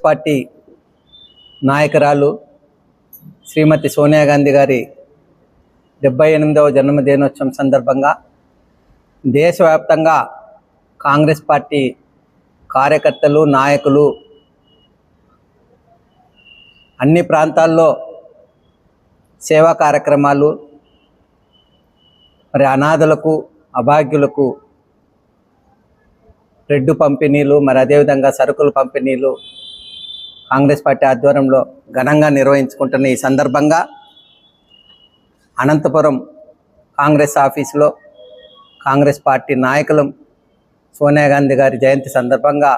Party నాయకురాలు శ్రీమతి సోనియా గాంధీ గారి డెబ్బై ఎనిమిదవ జన్మదినోత్సవం సందర్భంగా దేశవ్యాప్తంగా కాంగ్రెస్ పార్టీ కార్యకర్తలు నాయకులు అన్ని ప్రాంతాల్లో సేవా కార్యక్రమాలు మరి అనాథలకు అభాగ్యులకు రెడ్డు పంపిణీలు మరి అదేవిధంగా సరుకులు పంపిణీలు కాంగ్రెస్ పార్టీ ఆధ్వర్యంలో ఘనంగా నిర్వహించుకుంటున్న ఈ సందర్భంగా అనంతపురం కాంగ్రెస్ ఆఫీసులో కాంగ్రెస్ పార్టీ నాయకులు సోనియా గాంధీ గారి జయంతి సందర్భంగా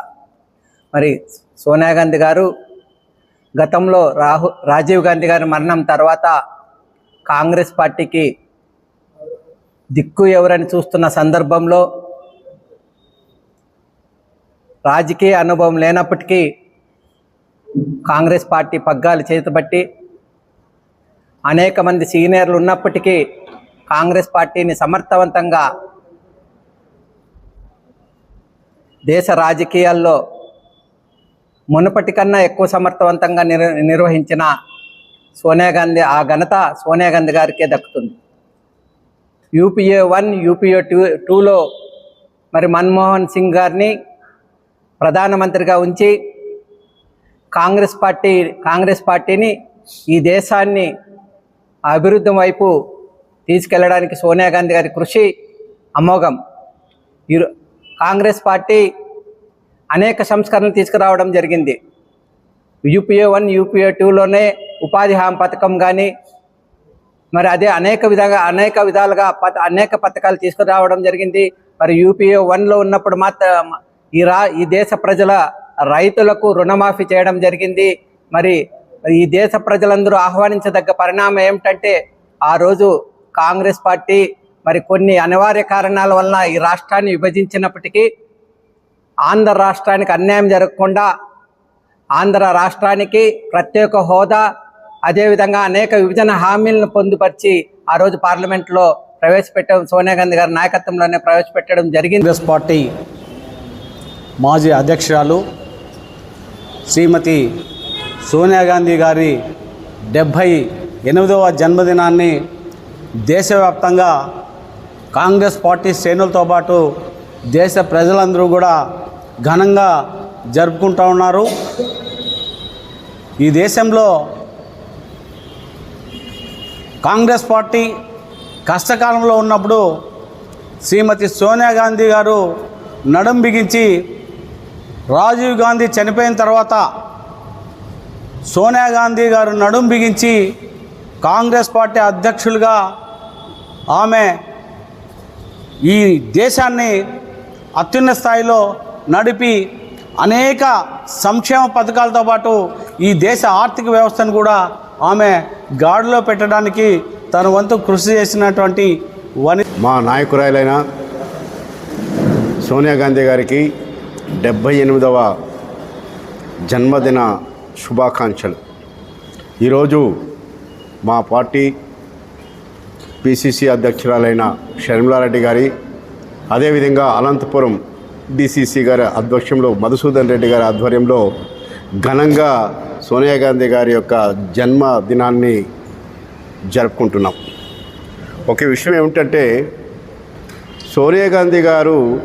మరి సోనియా గాంధీ గారు గతంలో రాహు రాజీవ్ గాంధీ గారి మరణం తర్వాత కాంగ్రెస్ పార్టీకి దిక్కు ఎవరని చూస్తున్న సందర్భంలో రాజకీయ అనుభవం లేనప్పటికీ కాంగ్రెస్ పార్టీ పగ్గాలు చేతబట్టి అనేక మంది సీనియర్లు ఉన్నప్పటికీ కాంగ్రెస్ పార్టీని సమర్థవంతంగా దేశ రాజకీయాల్లో మునుపటి కన్నా ఎక్కువ సమర్థవంతంగా నిర్వహించిన సోనియా గాంధీ ఆ ఘనత సోనియా గాంధీ గారికే దక్కుతుంది. యూపీఏ వన్ యూపీఏ టూ టూలో మరి మన్మోహన్ సింగ్ గారిని ప్రధానమంత్రిగా ఉంచి కాంగ్రెస్ పార్టీ కాంగ్రెస్ పార్టీని ఈ దేశాన్ని అభివృద్ధి వైపు తీసుకెళ్ళడానికి సోనియా గాంధీ గారి కృషి అమోఘం. ఈ కాంగ్రెస్ పార్టీ అనేక సంస్కరణలు తీసుకురావడం జరిగింది. యూపీఏ వన్ యూపీఏ టూలోనే ఉపాధి హామీ పథకం కానీ మరి అదే అనేక విధంగా అనేక విధాలుగా పథ అనేక పథకాలు తీసుకురావడం జరిగింది. మరి యూపీఏ వన్లో ఉన్నప్పుడు మాత్రం ఈ రా ఈ దేశ ప్రజల రైతులకు రుణమాఫీ చేయడం జరిగింది. మరి ఈ దేశ ప్రజలందరూ ఆహ్వానించదగ్గ పరిణామం ఏమిటంటే ఆ రోజు కాంగ్రెస్ పార్టీ మరి కొన్ని అనివార్య కారణాల వలన ఈ రాష్ట్రాన్ని విభజించినప్పటికీ ఆంధ్ర రాష్ట్రానికి అన్యాయం జరగకుండా ఆంధ్ర రాష్ట్రానికి ప్రత్యేక హోదా అదేవిధంగా అనేక విభజన హామీలను పొందుపరిచి ఆ రోజు పార్లమెంట్లో ప్రవేశపెట్టడం సోనియా గాంధీ గారి నాయకత్వంలోనే ప్రవేశపెట్టడం జరిగింది. కాంగ్రెస్ పార్టీ మాజీ అధ్యక్షురాలు శ్రీమతి సోనియా గాంధీ గారి డెబ్భై ఎనిమిదవ జన్మదినాన్ని దేశవ్యాప్తంగా కాంగ్రెస్ పార్టీ శ్రేణులతో పాటు దేశ ప్రజలందరూ కూడా ఘనంగా జరుపుకుంటూ ఉన్నారు. ఈ దేశంలో కాంగ్రెస్ పార్టీ కష్టకాలంలో ఉన్నప్పుడు శ్రీమతి సోనియా గాంధీ గారు నడుం బిగించి రాజీవ్ గాంధీ చనిపోయిన తర్వాత సోనియా గాంధీ గారు నడుం బిగించి కాంగ్రెస్ పార్టీ అధ్యక్షులుగా ఆమె ఈ దేశాన్ని అత్యున్నత స్థాయిలో నడిపి అనేక సంక్షేమ పథకాలతో పాటు ఈ దేశ ఆర్థిక వ్యవస్థను కూడా ఆమె గాడిలో పెట్టడానికి తన వంతు కృషి చేసినటువంటి వని మా నాయకురాలైన సోనియా గాంధీ గారికి డెబ్భై ఎనిమిదవ జన్మదిన శుభాకాంక్షలు. ఈరోజు మా పార్టీ పిసిసి అధ్యక్షురాలైన షర్మిలారెడ్డి గారి అదేవిధంగా అనంతపురం డిసిసి గారి అధ్యక్షంలో మధుసూదన్ రెడ్డి గారి ఆధ్వర్యంలో ఘనంగా సోనియా గాంధీ గారి యొక్క జన్మదినాన్ని జరుపుకుంటున్నాం. ఒక విషయం ఏమిటంటే సోనియా గాంధీ గారు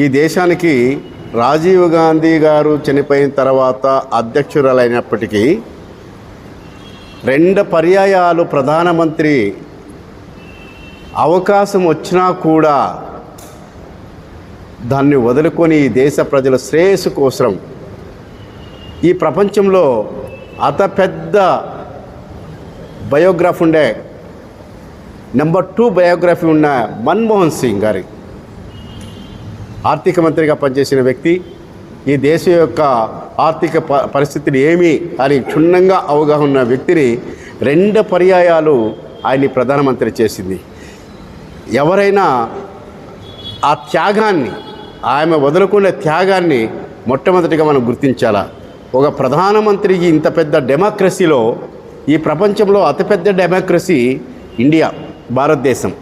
ఈ దేశానికి రాజీవ్ గాంధీ గారు చనిపోయిన తర్వాత అధ్యక్షురాలైనప్పటికీ రెండు పర్యాయాలు ప్రధానమంత్రి అవకాశం వచ్చినా కూడా దాన్ని వదులుకొని ఈ దేశ ప్రజల శ్రేయస్సు కోసం ఈ ప్రపంచంలో అతపెద్ద బయోగ్రఫీ ఉండే నెంబర్ టూ బయోగ్రఫీ ఉన్న మన్మోహన్ సింగ్ గారి ఆర్థిక మంత్రిగా పనిచేసిన వ్యక్తి ఈ దేశం యొక్క ఆర్థిక ప పరిస్థితులు ఏమి అని క్షుణ్ణంగా అవగాహన ఉన్న వ్యక్తిని రెండు పర్యాయాలు ఆయన్ని ప్రధానమంత్రి చేసింది. ఎవరైనా ఆ త్యాగాన్ని ఆమె వదులుకునే త్యాగాన్ని మొట్టమొదటిగా మనం గుర్తించాలా? ఒక ప్రధానమంత్రికి ఇంత పెద్ద డెమోక్రసీలో ఈ ప్రపంచంలో అతిపెద్ద డెమోక్రసీ ఇండియా భారతదేశం.